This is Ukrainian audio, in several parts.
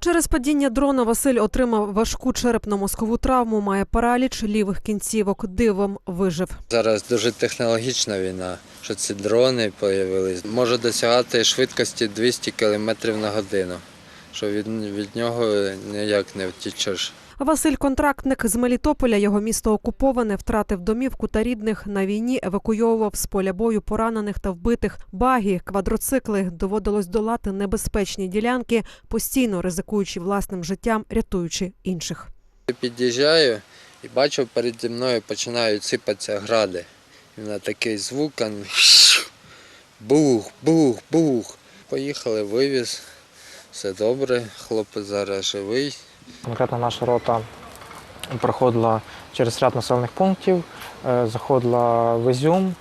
Через падіння дрона Василь отримав важку черепно-мозкову травму, має параліч лівих кінцівок. Дивом вижив. Зараз дуже технологічна війна, що ці дрони з'явились. Може досягати швидкості 200 км на годину, що від, від нього ніяк не втічеш. Василь контрактник з Мелітополя. Його місто окуповане, втратив домівку та рідних на війні. Евакуйовував з поля бою поранених та вбитих. Багі, квадроцикли доводилось долати небезпечні ділянки, постійно ризикуючи власним життям, рятуючи інших. Під'їжджаю і бачу, переді мною починають сипатися гради. І на такий звук он бух, бух, бух. Поїхали, вивіз. Все добре, хлопець зараз живий. Конкретно наша рота проходила через ряд населених пунктів, е, заходила в Ізюм,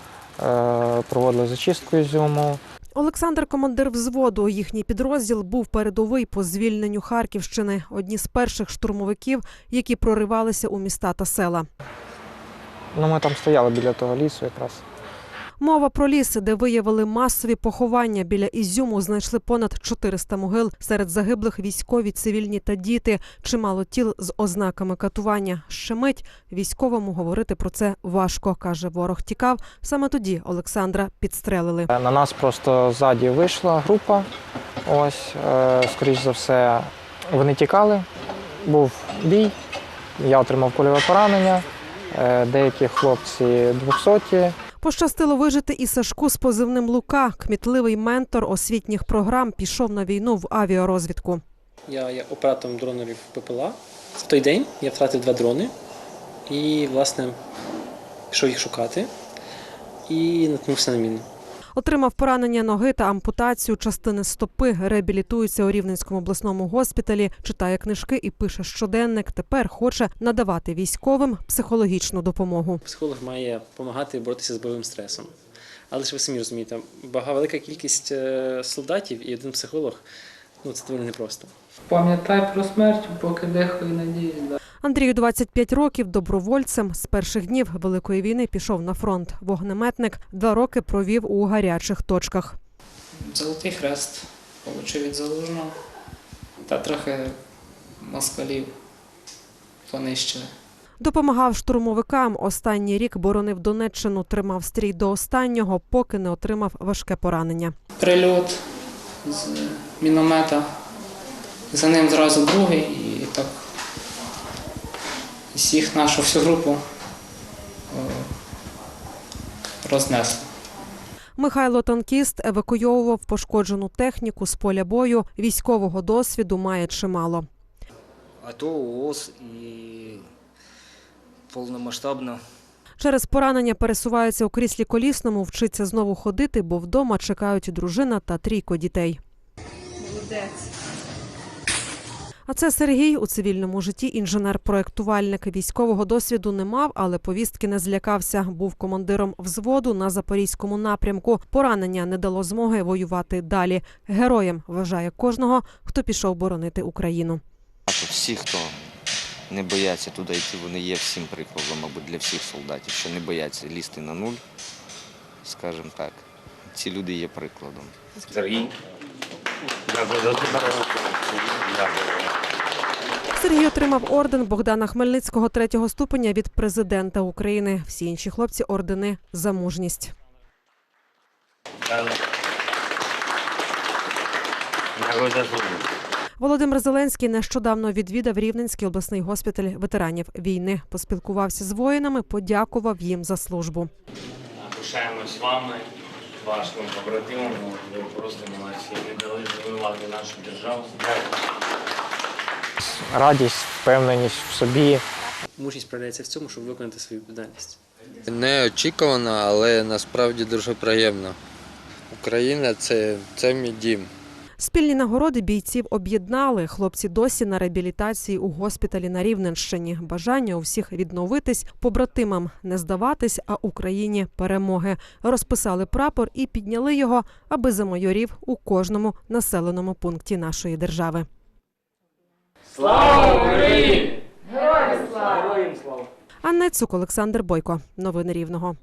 е, проводила зачистку Ізюму. Олександр, командир взводу. Їхній підрозділ був передовий по звільненню Харківщини. Одні з перших штурмовиків, які проривалися у міста та села. Ну, ми там стояли біля того лісу якраз. Мова про ліси, де виявили масові поховання біля Ізюму, знайшли понад 400 могил. Серед загиблих військові, цивільні та діти. Чимало тіл з ознаками катування. Ще мить військовому говорити про це важко, каже ворог. Тікав. Саме тоді Олександра підстрелили. На нас просто ззаді вийшла група. Ось, е, скоріш за все, вони тікали. Був бій, я отримав кульове поранення. Е, Деякі хлопці 200 Пощастило вижити і Сашку з позивним Лука. Кмітливий ментор освітніх програм пішов на війну в авіарозвідку. Я є оператором дронерів ППЛА. В той день я втратив два дрони і, власне, пішов їх шукати і наткнувся на міну. Отримав поранення ноги та ампутацію частини стопи. Реабілітується у Рівненському обласному госпіталі, читає книжки і пише щоденник. Тепер хоче надавати військовим психологічну допомогу. Психолог має допомагати боротися з бойовим стресом. Але ж ви самі розумієте, бага велика кількість е, солдатів і один психолог ну це доволі непросто. Пам'ятай про смерть, поки дихаю і надіюсь. Да. Андрію 25 років. Добровольцем з перших днів великої війни пішов на фронт. Вогнеметник два роки провів у гарячих точках. Золотий хрест отримав від залужного. Та трохи москалів понищили. Допомагав штурмовикам. Останній рік боронив Донеччину, тримав стрій до останнього, поки не отримав важке поранення. Прильот з міномета. За ним зразу другий всіх нашу всю групу е, рознесло. Михайло Танкіст евакуйовував пошкоджену техніку з поля бою. Військового досвіду має чимало. АТО, ООС і повномасштабно. Через поранення пересувається у кріслі колісному, вчиться знову ходити, бо вдома чекають дружина та трійко дітей. А це Сергій у цивільному житті інженер-проектувальник. Військового досвіду не мав, але повістки не злякався. Був командиром взводу на запорізькому напрямку. Поранення не дало змоги воювати далі. Героєм вважає кожного, хто пішов боронити Україну. Всі, хто не бояться туди йти, вони є всім прикладом, мабуть, для всіх солдатів, що не бояться лізти на нуль, скажімо так. Ці люди є прикладом. Сергій. Сергій отримав орден Богдана Хмельницького третього ступеня від президента України. Всі інші хлопці ордени за мужність. Володимир Зеленський нещодавно відвідав Рівненський обласний госпіталь ветеранів війни. Поспілкувався з воїнами, подякував їм за службу. Пишаємось вами, вашим побратимом. Ви просто молодці. Не дали завоювати нашу державу. Дякую. Радість, впевненість в собі. Мужність проявляється в цьому, щоб виконати свою відповідальність. Неочікувано, але насправді дуже приємно. Україна це, це мій дім. Спільні нагороди бійців об'єднали. Хлопці досі на реабілітації у госпіталі на Рівненщині. Бажання у всіх відновитись, побратимам не здаватись, а Україні перемоги. Розписали прапор і підняли його, аби замайорів у кожному населеному пункті нашої держави. Слава Україні! Героям слава! Анна Цук, Олександр Бойко. Новини Рівного.